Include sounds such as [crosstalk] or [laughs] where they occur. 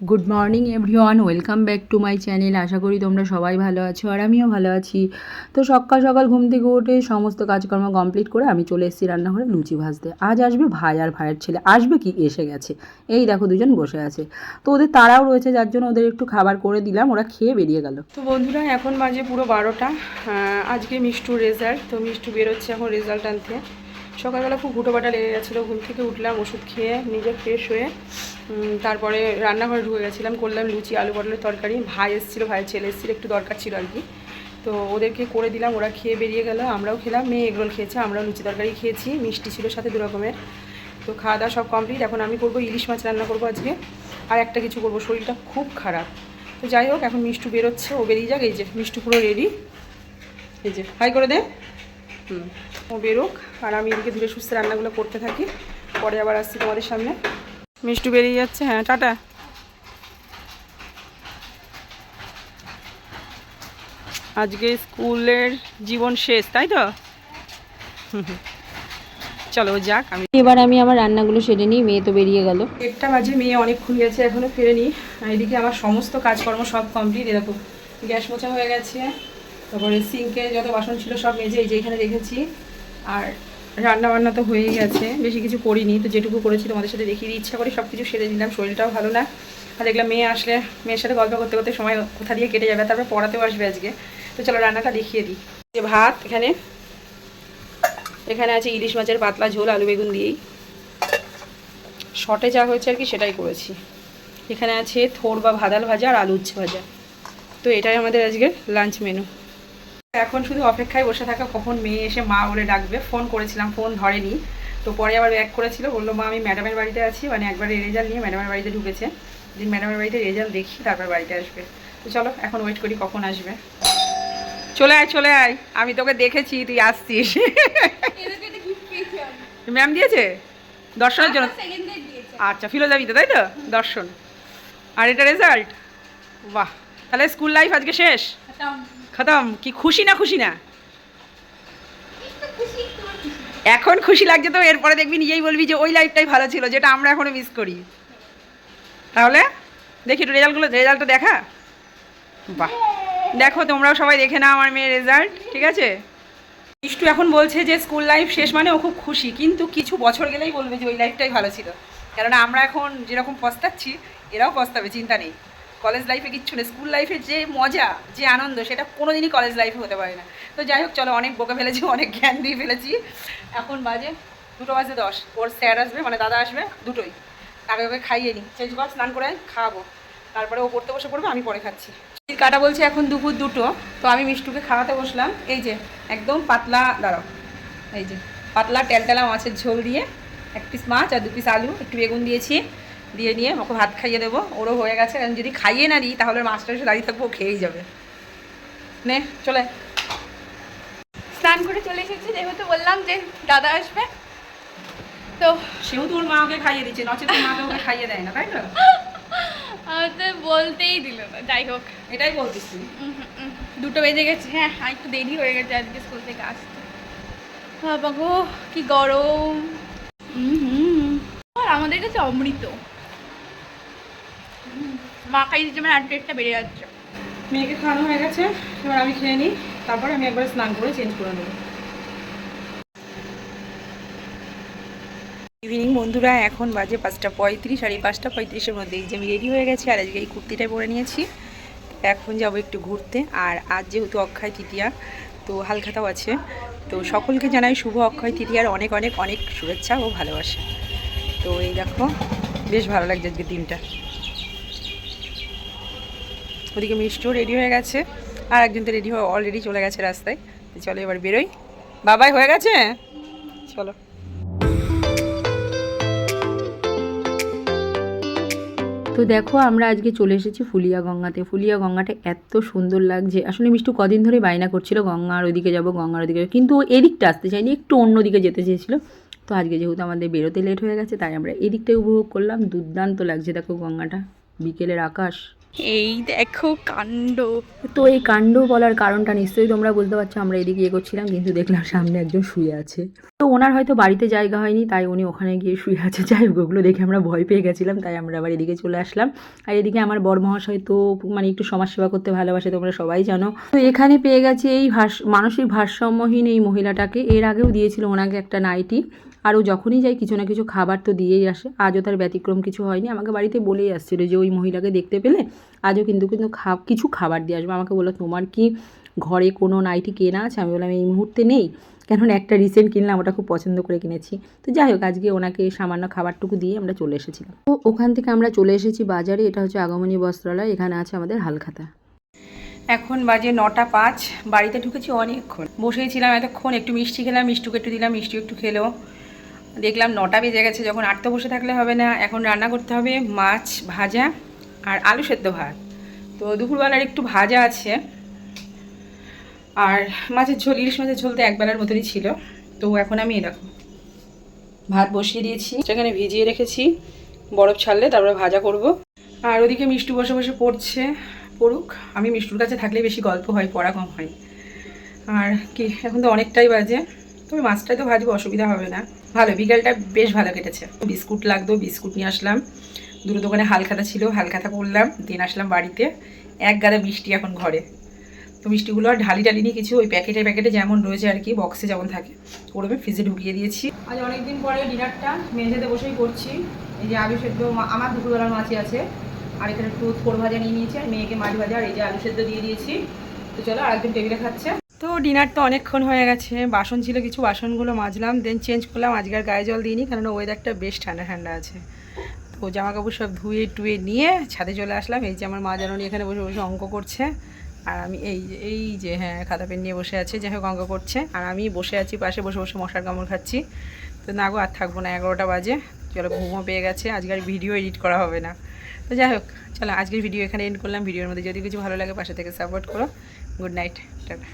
Good morning everyone welcome back to my channel আশা করি তোমরা সবাই ভালো আছো আর আমিও ভালো আছি। তো সকাল সকাল ঘুম থেকে উঠে সমস্ত কাজকর্ম কমপ্লিট করে আমি চলে এসেছি রান্নাঘরে লুচি ভাজতে। আজ আসবে ভাই আর ভাইয়ের ছেলে। আসবে কি? এসে গেছে। এই দেখো দুজন বসে আছে। তো ওদের তারাও রয়েছে, যার জন্য ওদের একটু খাবার করে দিলাম। ওরা খেয়ে বেরিয়ে গেল। তো বন্ধুরা, এখন বাজে পুরো বারোটা। আজকে মিষ্টুর রেজাল্ট তো মিষ্টু বেরোচ্ছে এখন রেজাল্ট আনতে। সকালবেলা খুব হুটোপাটা লেগে গেছিল, ঘুম থেকে উঠলাম, ওষুধ খেয়ে নিজে ফ্রেশ হয়ে তারপরে রান্নাঘরে ঢুকে গেছিলাম, করলাম লুচি, আলু পটলের তরকারি। ভাই এসেছিল, ভাইয়ের ছেলে এসেছিল, একটু দরকার ছিল আর কি। তো ওদেরকে করে দিলাম, ওরা খেয়ে বেরিয়ে গেল, আমরাও খেলাম, মেয়ে এগরোল খেয়েছে, আমরাও লুচি তরকারি খেয়েছি, মিষ্টি ছিল সাথে দু রকমের। তো খাওয়া দাওয়া সব কমপ্লিট এখন আমি করব ইলিশ মাছ রান্না করব আজকে, আর একটা কিছু করব, শরীরটা খুব খারাপ। তো যাই হোক, এখন মিষ্টু বেরোচ্ছে, ও বেরিয়ে যাক, এই যে মিষ্টু পুরো রেডি এই যে হাই করে দে। হুম। ও বেরোক আর আমি এদিকে ধীরে সুস্থ রান্নাগুলো করতে থাকি। পরে আবার আসছি তোমাদের সামনে। মিষ্টু বেরিয়ে যাচ্ছে হ্যাঁ টাটা। আজকে স্কুলের জীবন শেষ তাই তো। চলো যাক আমি এবার আমি আমার রান্নাগুলো সেরে নিই মেয়ে তো বেরিয়ে গেল। একটা বাজে মেয়ে অনেক খুলিয়েছে এখনও ফেরেনি। আর এদিকে আমার সমস্ত কাজকর্ম সব কমপ্লিট এরকম গ্যাস মোছা হয়ে গেছে তারপরে সিঙ্কে যত বাসন ছিল সব মেজে এই যে এখানে রেখেছি। আর রান্না বান্না তো হয়েই গেছে, বেশি কিছু করিনি, তো যেটুকু করেছি তোমাদের সাথে দেখিয়ে ইচ্ছা করে সব কিছু সেরে দিলাম শরীরটাও ভালো না। আর দেখলাম মেয়ে আসলে, মেয়ের সাথে গল্প করতে করতে সময় কোথা দিয়ে কেটে যাবে, তারপরে পড়াতেও আসবে আজকে। তো চলো রান্নাটা দেখিয়ে দিই। যে ভাত এখানে এখানে আছে ইলিশ মাছের পাতলা ঝোল, আলু বেগুন দিয়েই। শর্টে যা হয়েছে আর কি, সেটাই করেছি। এখানে আছে থোর বা ভাদাল ভাজা আর আলু উচ্ছে ভাজা। তো এটাই আমাদের আজকের লাঞ্চ মেনু এখন শুধু অপেক্ষায় বসে থাকা কখন মেয়ে এসে মা বলে ডাকবে। ফোন করেছিলাম ফোন ধরেনি। তো পরে আবার ব্যাক করেছিল বলল মা আমি ম্যাডামের বাড়িতে আছি। মানে একবারে রেজাল্ট নিয়ে ম্যাডামের বাড়িতে ঢুকেছে। যে ম্যাডামের বাড়িতে রেজাল্ট দেখি তারপর বাড়িতে আসবে। তো চলো এখন ওয়েট করি কখন আসবে। চলে আয় চলে আয়। আমি তোকে দেখেছি তুই আসছিস। ম্যাম দিয়েছে? দর্শনের জন্য? আচ্ছা ফিলোজাফিতে তাই তো? দর্শন। আর এটা রেজাল্ট বাহ! তাহলে স্কুল লাইফ আজকে শেষ? খতম কি খুশি না খুশি না? এখন খুশি লাগছে তো, এরপরে দেখবি নিজেই বলবি যে ওই লাইফটাই ভালো ছিল, যেটা আমরা এখনও মিস করি। তাহলে? দেখি একটু রেজাল্টগুলো রেজাল্টটা দেখা? বাহ। দেখো, তোমরাও সবাই দেখে নাও আমার মেয়ের রেজাল্ট ঠিক আছে? মিষ্টু এখন বলছে যে স্কুল লাইফ শেষ মানে ও খুব খুশি, কিন্তু কিছু বছর গেলেই বলবে যে ওই লাইফটাই ভালো ছিল। কেননা আমরা এখন যেরকম পস্তাচ্ছি, এরাও পস্তাবে, চিন্তা নেই। কলেজ লাইফে কিচ্ছু না স্কুল লাইফে যে মজা, যে আনন্দ, সেটা কোনো দিনই কলেজ লাইফে হতে পারে না। তো যাই হোক, চলো অনেক বকে ফেলেছি, অনেক জ্ঞান দিয়ে ফেলেছি। এখন বাজে দুটো বাজে দশ, ওর স্যার আসবে মানে দাদা আসবে, দুটোই। আগে ওকে খাইয়ে নিই চেঞ্জ কর স্নান করে খাওয়াবো। তারপরে ও পড়তে বসে পড়বে, আমি পরে খাচ্ছি। কাটা বলছে এখন দুপুর দুটো, তো আমি মিষ্টুকে খাওয়াতে বসলাম। এই যে, একদম পাতলা, দাঁড়াও। এই যে, পাতলা টেলটেলা মাছের ঝোল দিয়ে, এক পিস মাছ আর দু পিস আলু, একটু বেগুন দিয়েছি। দিয়ে নিয়ে ওকে ভাত খাইয়ে দেবো। ওরও হয়ে গেছে। কারণ যদি খাইয়ে না দিই তাহলে মাছটা এসে দাঁড়িয়ে থাকব খেয়েই যাবে। নে চলে। স্নান করে চলে এসেছি যেহেতু বললাম যে দাদা আসবে। তো সেও তোর মা ওকে খাইয়ে দিচ্ছে নচেত তোর মাকে ওকে খাইয়ে দেয় না তাই তো? [laughs] তো বলতেই দিল না যাই হোক। এটাই বলতিস তুই। দুটো বেজে গেছে হ্যাঁ আর একটু দেরি হয়ে গেছে আজকে স্কুল থেকে আসতে। বাবা গো কি গরম। আর আমাদের কাছে অমৃত। মা খাই দিচ্ছে মানে আর বেড়ে যাচ্ছে। মেয়েকে খাওয়ানো হয়ে গেছে, এবার আমি খেয়ে নিই, তারপরে আমি একবার স্নান করে চেঞ্জ করে নেব। ইভিনিং বন্ধুরা, এখন বাজে পাঁচটা পঁয়ত্রিশ, আর এই পাঁচটা পঁয়ত্রিশের মধ্যে যে আমি রেডি হয়ে গেছি, আর আজকে এই কুর্তিটাই পরে নিয়েছি। এখন যাব একটু ঘুরতে, আর আজ যেহেতু অক্ষয় তৃতীয়া, তো হালখাতাও আছে। তো সকলকে জানাই শুভ অক্ষয় তৃতীয়ার অনেক অনেক অনেক শুভেচ্ছা ও ভালোবাসা। তো এই দেখো, বেশ ভালো লাগছে আজকে দিনটা। ওদিকে মিষ্টিও রেডি হয়ে গেছে। আর একজন তো রেডি হয়ে অলরেডি চলে গেছে রাস্তায়। চলো এবার বেরোই। বাবাই হয়ে গেছে? চলো। তো দেখো, আমরা আজকে চলে এসেছি ফুলিয়া গঙ্গাতে। ফুলিয়া গঙ্গাটা এত সুন্দর লাগছে। আসলে মিষ্টু কদিন ধরে বায়না করছিল গঙ্গার ওদিকে যাব গঙ্গার ওদিকে। কিন্তু এদিকটা আসতে চাইনি একটু অন্যদিকে যেতে চেয়েছিল। তো আজকে যেহেতু আমাদের বেরোতে লেট হয়ে গেছে, তাই আমরা এদিকটাই উপভোগ করলাম। দুর্দান্ত লাগছে, দেখো গঙ্গাটা। বিকেলের আকাশ। এই দেখো কাণ্ড। তো এই কাণ্ড বলার কারণটা নিশ্চয়ই তোমরা বুঝতে পারছ, আমরা এদিকে এগোচ্ছিলাম, কিন্তু দেখলাম সামনে একজন শুয়ে আছে। তো ওনার হয়তো বাড়িতে জায়গা হয়নি, তাই উনি ওখানে গিয়ে শুয়ে আছে। যাই ওগুলো দেখে আমরা ভয় পেয়ে গেছিলাম, তাই আমরা আবার এদিকে চলে আসলাম। আর এদিকে আমার বর মহাশয় তো মানে একটু সমাজসেবা করতে ভালোবাসে, তোমরা সবাই জানো। তো এখানে পেয়ে গেছে এই ভাষ মানসিক ভারসাম্যহীন এই মহিলাটাকে। এর আগেও দিয়েছিল ওনাকে একটা নাইটি। আর ও যখনই যাই কিছু না কিছু খাবার তো দিয়েই আসে। আজও তার ব্যতিক্রম কিছু হয়নি। আমাকে বাড়িতে বলেই আসছিল যে ওই মহিলাকে দেখতে পেলে আজও কিন্তু কিন্তু খা কিছু খাবার দিয়ে আসবে। আমাকে বলল, তোমার কি ঘরে কোনো নাইটি কেনা আছে? আমি বললাম, এই মুহূর্তে নেই। কেননা একটা রিসেন্ট কিনলাম, ওটা খুব পছন্দ করে কিনেছি। তো যাই হোক, আজকে ওনাকে সামান্য খাবারটুকু দিয়ে আমরা চলে এসেছিলাম। তো ওখান থেকে আমরা চলে এসেছি বাজারে। এটা হচ্ছে আগমনী বস্ত্রালয়। এখানে আছে আমাদের হালখাতা। এখন বাজে নটা পাঁচ। বাড়িতে ঢুকেছি অনেকক্ষণ। বসেই ছিলাম এতক্ষণ। একটু মিষ্টি খেলাম মিষ্টুকে একটু দিলাম মিষ্টি একটু খেলো। দেখলাম নটা বেজে গেছে, যখন আটটা বসে থাকলে হবে না। এখন রান্না করতে হবে মাছ ভাজা আর আলু সেদ্ধ ভাত। তো দুপুরবেলার একটু ভাজা আছে। আর মাছের ঝোল, ইলিশ মাছের ঝোল তো একবেলার মতনই ছিল। তো এখন আমি দেখো, ভাত বসিয়ে দিয়েছি। সেখানে ভিজিয়ে রেখেছি, বরফ ছাড়লে তারপরে ভাজা করব। আর ওদিকে মিষ্টু বসে বসে পড়ছে, পড়ুক। আমি মিষ্টুর কাছে থাকলে বেশি গল্প হয়, পড়া কম হয়। আর কি, এখন তো অনেকটাই বাজে। তবে মাছটাই তো ভাজবো, অসুবিধা হবে না। ভালো, বিকেলটা বেশ ভালো কেটেছে। বিস্কুট লাগতো, বিস্কুট নিয়ে আসলাম। দুটো দোকানে হালখাতা ছিল হালখাতা করলাম, দিন আসলাম বাড়িতে। এক গাদা মিষ্টি এখন ঘরে। তো মিষ্টিগুলো আর ঢালি টালি নিয়ে কিছু ওই প্যাকেটে প্যাকেটে যেমন রয়েছে আর কি বক্সে যেমন থাকে ওরকম ফ্রিজে ঢুকিয়ে দিয়েছি। আজ অনেকদিন পরে ডিনারটা মেঝেতে বসেই করছি। এই যে আলু সেদ্ধ আমার দুপুরবেলার মাছই আছে। আর এখানে একটু থোর ভাজা নিয়ে নিয়েছি, আর মেয়েকে মাছ ভাজা, আর এই যে আলু সেদ্ধ দিয়ে দিয়েছি। তো চলো আরেকদিন টেবিলে খাচ্ছে। তো ডিনার তো অনেকক্ষণ হয়ে গেছে। বাসন ছিল, কিছু বাসনগুলো মাজলাম দেন চেঞ্জ করলাম। আজকে আর গায়ে জল দিইনি কারণ ওয়েদারটা বেশ ঠান্ডা ঠান্ডা আছে। তো জামা কাপড় সব ধুয়ে টুয়ে নিয়ে ছাদে চলে আসলাম। এই যে আমার মা জানি এখানে বসে বসে অঙ্ক করছে। আর আমি এই যে এই যে হ্যাঁ খাতা পেন নিয়ে বসে আছে, যাই হোক অঙ্ক করছে। আর আমি বসে আছি, পাশে বসে বসে মশার কামড় খাচ্ছি। তো না গো, আর থাকব না, এগারোটা বাজে। চলো, ঘুমও পেয়ে গেছে আজকের ভিডিও এডিট করা হবে না। তো যাই হোক, চলো, আজকের ভিডিও এখানে এন্ড করলাম। ভিডিওর মধ্যে যদি কিছু ভালো লাগে, পাশে থেকে সাপোর্ট করো। Good night tata.